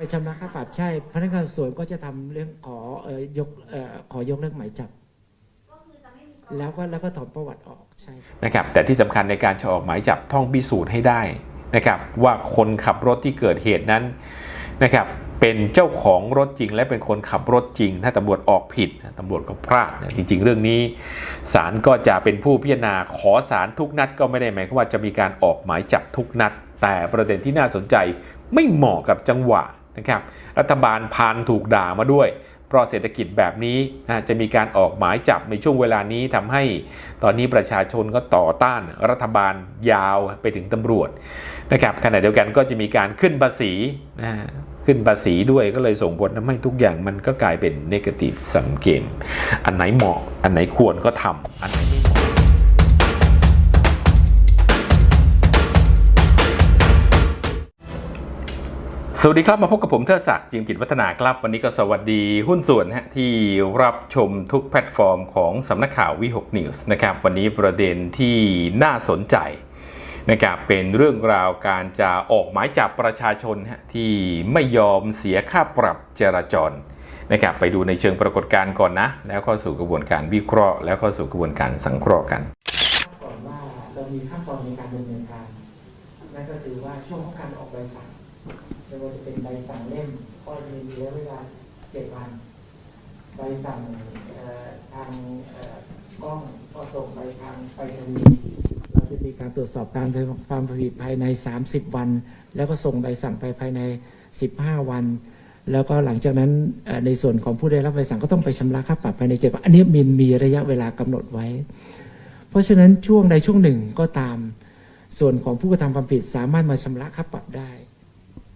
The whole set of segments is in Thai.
ไปชำระค่าปรับใช่พนักงานสอบสวนก็จะทำเรื่องขอเอ่อยกเอ่อขอยกเลิกหมายจับ แล้วก็แล้วก็ถอนประวัติออกใช่ครับ นะครับแต่ที่สำคัญในการจะออกหมายจับต้องพิสูจน์ให้ได้นะครับว่าคนขับรถที่เกิดเหตุนั้นนะครับเป็นเจ้าของรถจริง และเป็นคนขับรถจริง ถ้าตำรวจออกผิดตำรวจก็พลาดนะจริง ๆ เรื่องนี้ศาลก็จะเป็นผู้พิจารณาขอศาลทุกนัดก็ไม่ได้หมายความว่าจะมีการออกหมายจับทุกนัด แต่ประเด็นที่น่าสนใจไม่เหมาะกับจังหวะ นะครับรัฐบาลพานถูกด่ามาด้วย เพราะเศรษฐกิจแบบนี้นะจะมีการออกหมายจับในช่วงเวลานี้ทำให้ตอนนี้ประชาชนก็ต่อต้านรัฐบาลยาวไปถึงตำรวจนะครับขณะเดียวกันก็จะมีการขึ้นภาษีนะขึ้นภาษีด้วยก็เลยส่งผลทำให้ทุกอย่างมันก็กลายเป็นเนกาทีฟสังเกมอันไหนเหมาะ อันไหนควรก็ทำอันไหนไม่ สวัสดีครับ มาพบกับผมเทิดศักดิ์จิมกิจวัฒนาครับ วันนี้ก็สวัสดีหุ้นส่วนฮะที่รับชมทุกแพลตฟอร์มของสำนักข่าววิหกนิวส์นะครับวันนี้ประเด็นที่น่าสนใจนะครับเป็นเรื่องราวการจะออกหมายจับประชาชนฮะที่ไม่ยอมเสียค่าปรับจราจรนะครับไปดูในเชิงปรากฏการณ์ก่อนนะ แล้วเข้าสู่กระบวนการวิเคราะห์ แล้วเข้าสู่กระบวนการสังเคราะห์กันก่อนว่าเรามีขั้นตอนในการดำเนินการนั่นก็คือว่าช่วงของการออกใบสั่ง ไม่ว่าจะเป็นใบสั่งเล่มก็จะมีระยะเวลาเจ็ดวัน ใบสั่งทางกล้องก็ส่งไปทางไปรษณีย์เราจะมีการตรวจสอบการความผลิตภายใน 30 วัน แล้วก็ส่งใบสั่งไปภายใน 15 วัน แล้วก็หลังจากนั้นในส่วนของผู้ได้รับใบสั่งก็ต้องไปชำระค่าปรับภายในเจ็ดวันอันนี้มินมีระยะเวลากำหนดไว้ เพราะฉะนั้นช่วงใดช่วงหนึ่งก็ตามส่วนของผู้กระทำความผิดสามารถมาชำระค่าปรับได้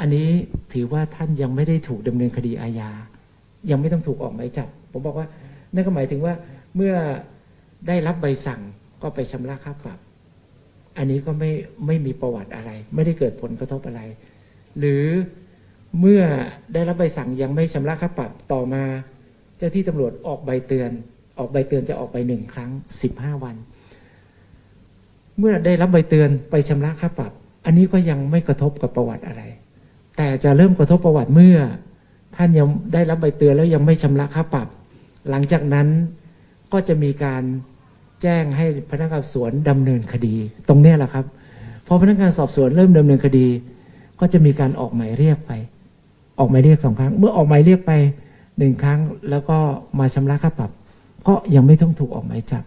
อันนี้ถือว่าท่านยังไม่ได้ถูกดำเนินคดีอาญา ยังไม่ต้องถูกออกหมายจับ ผมบอกว่านั่นก็หมายถึงว่าเมื่อได้รับใบสั่งก็ไปชำระค่าปรับ อันนี้ก็ไม่ไม่มีประวัติอะไร ไม่ได้เกิดผลกระทบอะไร หรือเมื่อได้รับใบสั่งยังไม่ชำระค่าปรับต่อมา เจ้าที่ตำรวจออกใบเตือน ออกใบเตือนจะออกไปหนึ่งครั้งสิบห้าวัน เมื่อได้รับใบเตือนไปชำระค่าปรับ อันนี้ก็ยังไม่กระทบกับประวัติอะไร แต่จะเริ่มกระทบประวัติเมื่อ ท่านยังได้รับใบเตือนแล้วยังไม่ชำระค่าปรับ หลังจากนั้นก็จะมีการแจ้งให้พนักงานสวนดำเนินคดี ตรงนี้แหละครับพอพนักงานสอบสวนเริ่มดำเนินคดี ก็จะมีการออกหมายเรียกไป ออกหมายเรียกสองครั้ง เมื่อออกหมายเรียกไปหนึ่งครั้งแล้วก็มาชำระค่าปรับ ก็ยังไม่ต้องถูกออกหมายจับ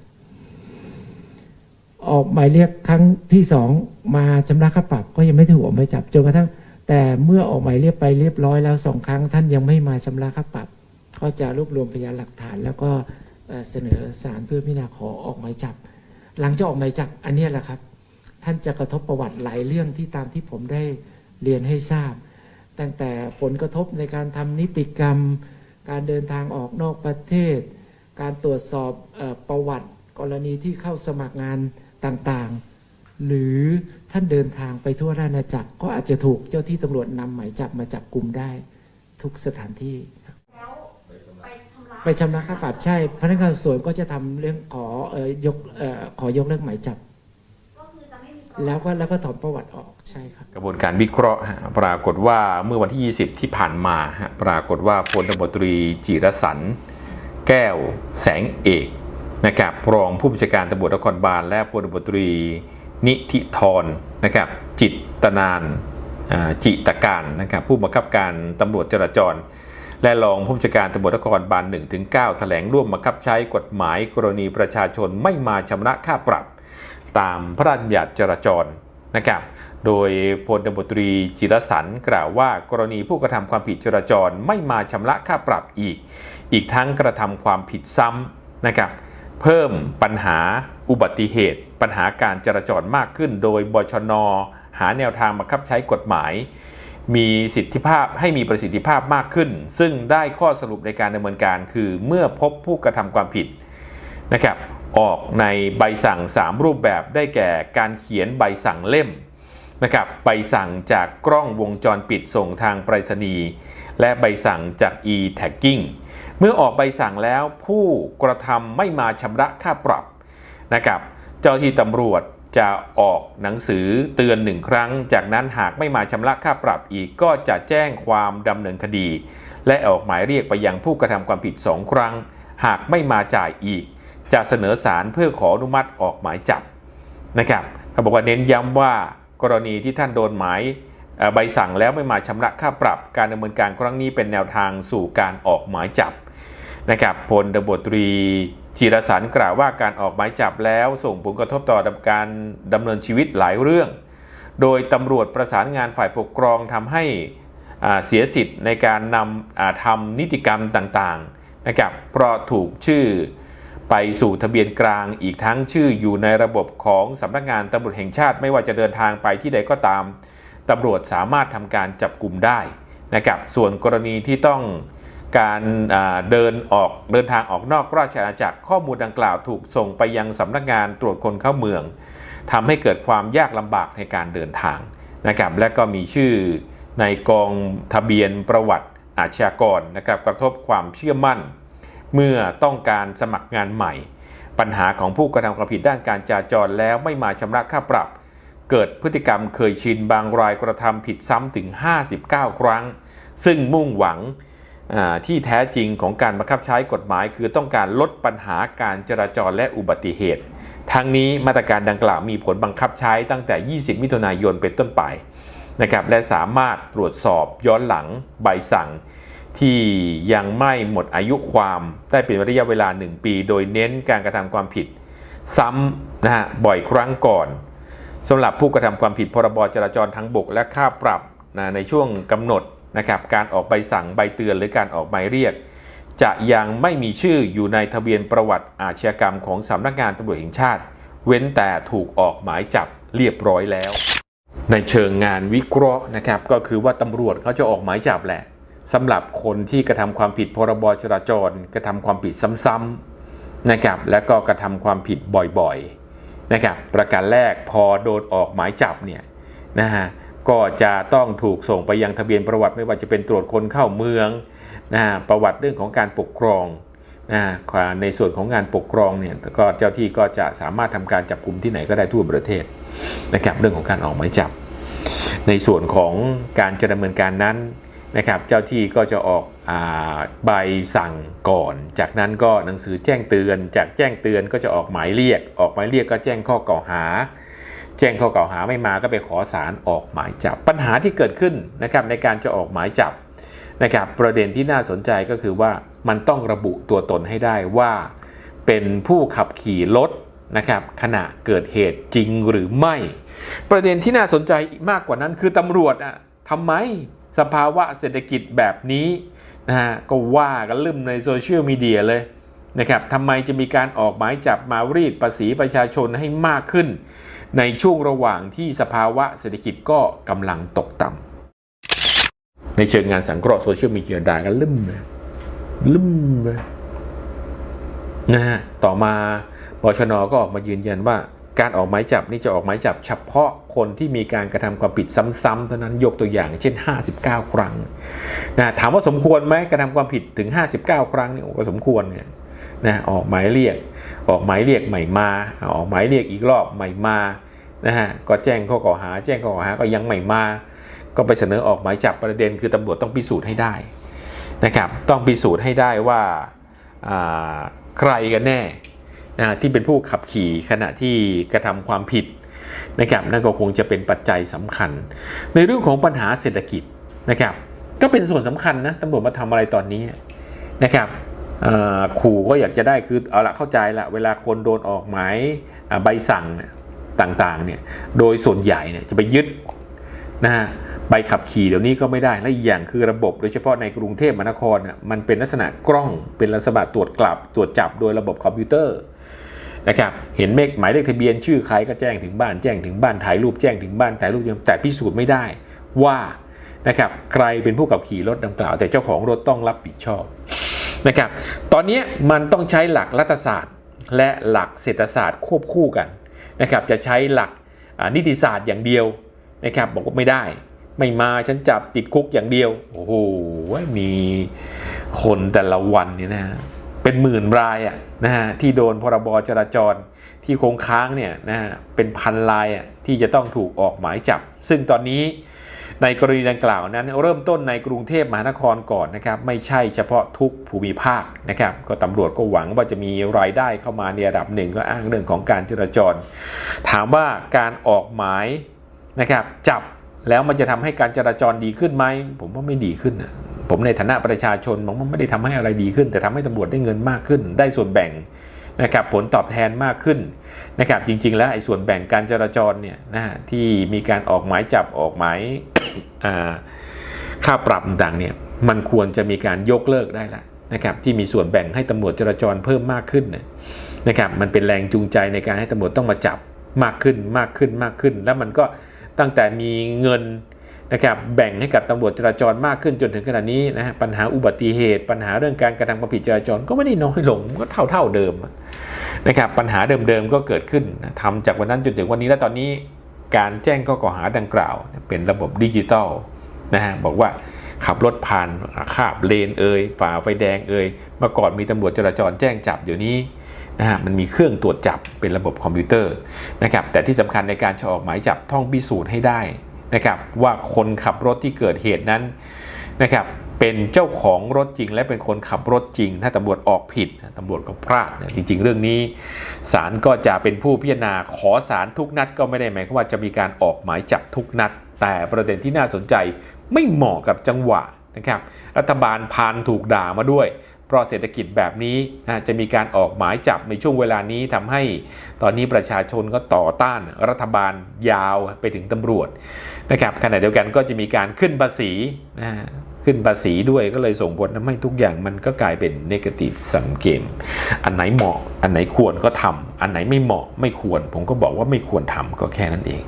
ออกหมายเรียกครั้งที่สองมาชำระค่าปรับ ก็ยังไม่ถูกออกหมายจับจนกระทั่ง แต่เมื่อออกหมายเรียกไปเรียบร้อยแล้วสองครั้ง ท่านยังไม่มาชำระค่าปรับ ก็จะรวบรวมพยานหลักฐาน แล้วก็เสนอศาลเพื่อพิจารณาขอออกหมายจับ หลังจากออกหมายจับอันนี้แหละครับ ท่านจะกระทบประวัติหลายเรื่องที่ตามที่ผมได้เรียนให้ทราบ ตั้งแต่ผลกระทบในการทำนิติกรรม การเดินทางออกนอกประเทศ การตรวจสอบอประวัติกรณีที่เข้าสมัครงานต่างๆ หรือท่านเดินทางไปทั่วราชอาณาจักร ก็อาจจะถูกเจ้าที่ตำรวจนำหมายจับมาจับกลุ่มได้ ทุกสถานที่แล้วไปทำร้ายไปชำระค่าปรับใช่พนักงานสอบสวนก็จะทำเรื่องขอเอ่อยกเอ่อขอยกเลิกหมายจับ ก็คือจะไม่มีแล้วก็แล้วก็ถอนประวัติออกใช่ครับ กระบวนการวิเคราะห์ฮะปรากฏว่าเมื่อวันที่ 20 ที่ผ่านมาฮะปรากฏว่าพลตำรวจตรีจิรสันแก้วแสงเอกนะครับรองผู้บัญชาการตำรวจนครบาลและพลตำรวจตรี นิธิธรนะครับจิตตนานจิตการนะครับผู้บังคับการตำรวจจราจร และรองผู้บัญชาการตำรวจนครบาล1ถึง9แถลงร่วมบังคับใช้กฎหมายกรณีประชาชนไม่มาชำระค่าปรับ ตามพระราชบัญญัติจราจรนะครับโดยพลตำรวจตรีจิรสันกล่าวว่ากรณีผู้กระทำความผิดจราจรไม่มาชำระค่าปรับอีก อีกทั้งกระทำความผิดซ้ำนะครับ เพิ่มปัญหาอุบัติเหตุ ปัญหาการจราจรมากขึ้น โดยบชน หาแนวทางบังคับใช้กฎหมาย มีสิทธิภาพให้มีประสิทธิภาพมากขึ้น ซึ่งได้ข้อสรุปในการดำเนินการ คือเมื่อพบผู้กระทำความผิดนะครับออกในใบสั่ง 3 รูปแบบได้แก่การเขียนใบสั่งเล่มนะครับใบสั่งจากกล้องวงจรปิดส่งทางไปรษณีย์ และใบสั่งจาก e-tagging เมื่อออกใบสั่งแล้วผู้กระทำไม่มาชำระค่าปรับนะครับเจ้าที่ตำรวจจะออกหนังสือเตือนหนึ่งครั้ง จากนั้นหากไม่มาชำระค่าปรับอีกก็จะแจ้งความดำเนินคดี และออกหมายเรียกไปยังผู้กระทำความผิดสองครั้ง หากไม่มาจ่ายอีก จะเสนอศาลเพื่อขออนุมัติออกหมายจับนะครับเขาบอกว่าเน้นย้ำว่ากรณีที่ท่านโดนหมาย ใบสั่งแล้วไม่มาชำระค่าปรับการดำเนินการครั้งนี้เป็นแนวทางสู่การออกหมายจับนะครับพลตบตรีจิรสันกล่าวว่าการออกหมายจับแล้วส่งผลกระทบต่อการดำเนินชีวิตหลายเรื่อง โดยตำรวจประสานงานฝ่ายปกครองทำให้เสียสิทธิ์ในการนำทำนิติกรรมต่างๆนะครับเพราะถูกชื่อไปสู่ทะเบียนกลางอีกทั้งชื่ออยู่ในระบบของสำนักงานตำรวจแห่งชาติ ไม่ว่าจะเดินทางไปที่ใดก็ตาม ตำรวจสามารถทำการจับกลุ่มได้นะครับส่วนกรณีที่ต้องการเดินออกเดินทางออกนอกราชอาณาจักรข้อมูลดังกล่าวถูกส่งไปยังสำนักงานตรวจคนเข้าเมืองทำให้เกิดความยากลำบากในการเดินทางนะครับและก็มีชื่อในกองทะเบียนประวัติอาชญากรนะครับกระทบความเชื่อมั่น เมื่อต้องการสมัครงานใหม่ ปัญหาของผู้กระทำความผิดด้านการจราจรแล้วไม่มาชำระค่าปรับ เกิดพฤติกรรมเคยชินบางรายกระทำผิดซ้ำถึง 59 ครั้ง ซึ่งมุ่งหวังที่แท้จริงของการบังคับใช้กฎหมาย คือต้องการลดปัญหาการจราจรและอุบัติเหตุ ทั้งนี้มาตรการดังกล่าวมีผลบังคับใช้ตั้งแต่ 20 มิถุนายนเป็นต้นไปนะครับและสามารถตรวจสอบย้อนหลังใบสั่ง ที่ยังไม่หมดอายุความได้เป็นระยะเวลา 1 ปี โดยเน้นการกระทำความผิด ซ้ำนะฮะบ่อยครั้งก่อน สำหรับผู้กระทำความผิดพรบจราจรทางบกและค่าปรับนะในช่วงกำหนดนะครับการออกใบสั่งใบเตือนหรือการออกหมายเรียก จะยังไม่มีชื่ออยู่ในทะเบียนประวัติอาชญากรรมของสำนักงานตำรวจแห่งชาติ เว้นแต่ถูกออกหมายจับเรียบร้อยแล้ว ในเชิงงานวิเคราะห์นะครับก็คือว่าตำรวจเขาจะออกหมายจับแหละสำหรับคนที่กระทำความผิดพรบจราจร กระทำความผิดซ้ำๆนะครับและก็กระทำความผิดบ่อยๆ นะครับประการแรกพอโดนออกหมายจับเนี่ยนะฮะก็จะต้องถูกส่งไปยังทะเบียนประวัติไม่ว่าจะเป็นตรวจคนเข้าเมืองนะประวัติเรื่องของการปกครองนะในส่วนของงานปกครองเนี่ยก็เจ้าที่ก็จะสามารถทำการจับกลุ่มที่ไหนก็ได้ทั่วประเทศนะครับเรื่องของการออกหมายจับ ในส่วนของการจะดำเนินการนั้นนะครับเจ้าที่ก็จะออก ใบสั่งก่อน จากนั้นก็หนังสือแจ้งเตือน จากแจ้งเตือนก็จะออกหมายเรียก ออกหมายเรียกก็แจ้งข้อกล่าวหา แจ้งข้อกล่าวหาไม่มาก็ไปขอสารออกหมายจับ ปัญหาที่เกิดขึ้นนะครับในการจะออกหมายจับนะครับประเด็นที่น่าสนใจก็คือว่ามันต้องระบุตัวตนให้ได้ว่า เป็นผู้ขับขี่รถนะครับขณะเกิดเหตุจริงหรือไม่ ประเด็นที่น่าสนใจมากกว่านั้นคือตำรวจอะทำไมสภาวะเศรษฐกิจแบบนี้ นะฮะก็ว่ากันลืมในโซเชียลมีเดียเลยนะครับทำไมจะมีการออกหมายจับมารีดภาษีประชาชนให้มากขึ้น ในช่วงระหว่างที่สภาวะเศรษฐกิจก็กำลังตกต่ำในเชิงงานสังเคราะห์โซเชียลมีเดียด่ากันลืมเลยลืมเลยนะฮะต่อมาบชนก็ออกมายืนยันว่า การออกหมายจับนี่จะออกหมายจับเฉพาะคนที่มีการกระทำความผิดซ้ำๆเท่านั้นยกตัวอย่างเช่น 59 ครั้งนะถามว่าสมควรไหมกระทำความผิดถึง 59 ครั้งนี่ก็สมควรเนี่ยนะออกหมายเรียก ออกหมายเรียกใหม่มา ออกหมายเรียกอีกรอบใหม่มานะฮะก็แจ้งข้อกล่าวหา แจ้งข้อกล่าวหาก็ยังใหม่มา ก็ไปเสนอออกหมายจับประเด็นคือตำรวจต้องพิสูจน์ให้ได้นะครับต้องพิสูจน์ให้ได้ว่าใครกันแน่ นะที่เป็นผู้ขับขี่ขณะที่กระทำความผิดนะครับนั่นก็คงจะเป็นปัจจัยสำคัญ ในเรื่องของปัญหาเศรษฐกิจนะครับ ก็เป็นส่วนสำคัญนะตำรวจมาทำอะไรตอนนี้นะครับขู่ก็อยากจะได้คือเอาละเข้าใจละเวลาคนโดนออกหมายใบสั่งต่างๆเนี่ยโดยส่วนใหญ่เนี่ยจะไปยึดนะฮะใบขับขี่เดี๋ยวนี้ก็ไม่ได้และอีกอย่างคือระบบโดยเฉพาะในกรุงเทพมหานครน่ะมันเป็นลักษณะกล้องเป็นลักษณะตรวจกลับตรวจจับโดยระบบคอมพิวเตอร์ นะครับเห็นเมฆหมายเลขทะเบียนชื่อใครก็แจ้งถึงบ้านแจ้งถึงบ้านถ่ายรูปแจ้งถึงบ้านถ่ายรูปแต่พิสูจน์ไม่ได้ว่านะครับใครเป็นผู้ขับขี่รถดังกล่าว แต่เจ้าของรถต้องรับผิดชอบนะครับตอนนี้มันต้องใช้หลักรัฐศาสตร์ และหลักเศรษฐศาสตร์ควบคู่กันนะครับจะใช้หลักนิติศาสตร์อย่างเดียวนะครับบอกว่าไม่ได้ ไม่มาฉันจับติดคุกอย่างเดียว โอ้โหมีคนแต่ละวันเนี่ยนะ เป็นหมื่นรายอะนะฮะที่โดนพรบจราจรที่คงค้างเนี่ยนะฮะเป็นพันลายอะที่จะต้องถูกออกหมายจับ ซึ่งตอนนี้ในกรณีดังกล่าวนั้น เริ่มต้นในกรุงเทพมหานครก่อนนะครับไม่ใช่เฉพาะทุกภูมิภาคนะครับก็ตำรวจก็หวังว่าจะมีรายได้เข้ามาในระดับหนึ่งก็อ้างเรื่องของการจราจร ถามว่าการออกหมายนะครับจับแล้วมันจะทำให้การจราจรดีขึ้นไหมผมว่าไม่ดีขึ้นนะ ผมในฐานะประชาชนมองว่าไม่ได้ทำให้อะไรดีขึ้น แต่ทำให้ตำรวจได้เงินมากขึ้น ได้ส่วนแบ่งนะครับผลตอบแทนมากขึ้นนะครับจริง ๆ แล้วไอ้ส่วนแบ่งการจราจรเนี่ยนะฮะที่มีการออกหมายจับออกหมายค่าปรับต่างเนี่ยมันควรจะมีการยกเลิกได้ละนะครับที่มีส่วนแบ่งให้ตำรวจจราจรเพิ่มมากขึ้นนะนะครับมันเป็นแรงจูงใจในการให้ตำรวจต้องมาจับมากขึ้นมากขึ้นมากขึ้น แล้วมันก็ตั้งแต่มีเงิน นะครับแบ่งให้กับตำรวจจราจรมากขึ้นจนถึงขณะนี้นะฮะปัญหาอุบัติเหตุ ปัญหาเรื่องการกระทำความผิดจราจรก็ไม่ได้น้อยลงก็เท่าเท่าเดิมนะครับปัญหาเดิมๆก็เกิดขึ้นนะทำจากวันนั้นจนถึงวันนี้และตอนนี้การแจ้งข้อกล่าวหาดังกล่าว เป็นระบบดิจิตอลนะฮะบอกว่าขับรถผ่านข้ามเลนเอ่ยฝ่าไฟแดงเอ่ยเมื่อก่อนมีตำรวจจราจรแจ้งจับเดี๋ยวนี้นะฮะมันมีเครื่องตรวจจับเป็นระบบคอมพิวเตอร์นะครับแต่ที่สำคัญในการจะออกหมายจับต้องพิสูจน์ให้ได้ นะครับว่าคนขับรถที่เกิดเหตุนั้นนะครับเป็นเจ้าของรถจริง และเป็นคนขับรถจริง ถ้าตำรวจออกผิดตำรวจก็พลาดนะจริง ๆ เรื่องนี้ศาลก็จะเป็นผู้พิจารณาขอศาลทุกนัด ก็ไม่ได้หมายความว่าจะมีการออกหมายจับทุกนัด แต่ประเด็นที่น่าสนใจไม่เหมาะกับจังหวะนะครับรัฐบาลพานถูกด่ามาด้วย เพราะเศรษฐกิจแบบนี้นะจะมีการออกหมายจับในช่วงเวลานี้ทำให้ตอนนี้ประชาชนก็ต่อต้านรัฐบาลยาวไปถึงตำรวจนะครับขณะเดียวกันก็จะมีการขึ้นภาษีนะ ขึ้นภาษีด้วยก็เลยส่งผลทำให้ทุกอย่างมันก็กลายเป็นนกาทีฟสัมเกมอันไหนเหมาะ อันไหนควรก็ทำอันไหนไม่เหมาะไม่ควร ผมก็บอกว่าไม่ควรทำก็แค่นั้นเอง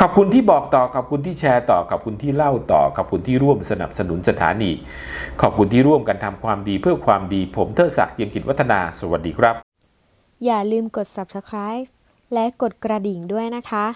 ขอบคุณที่บอกต่อขอบคุณที่แชร์ต่อขอบคุณที่เล่าต่อขอบคุณที่ร่วมสนับสนุนสถานี ขอบคุณที่ร่วมกันทำความดีเพื่อความดี ผมเทิดศักดิ์เจียมกิจวัฒนา สวัสดีครับ อย่าลืมกด subscribe และกดกระดิ่งด้วยนะคะ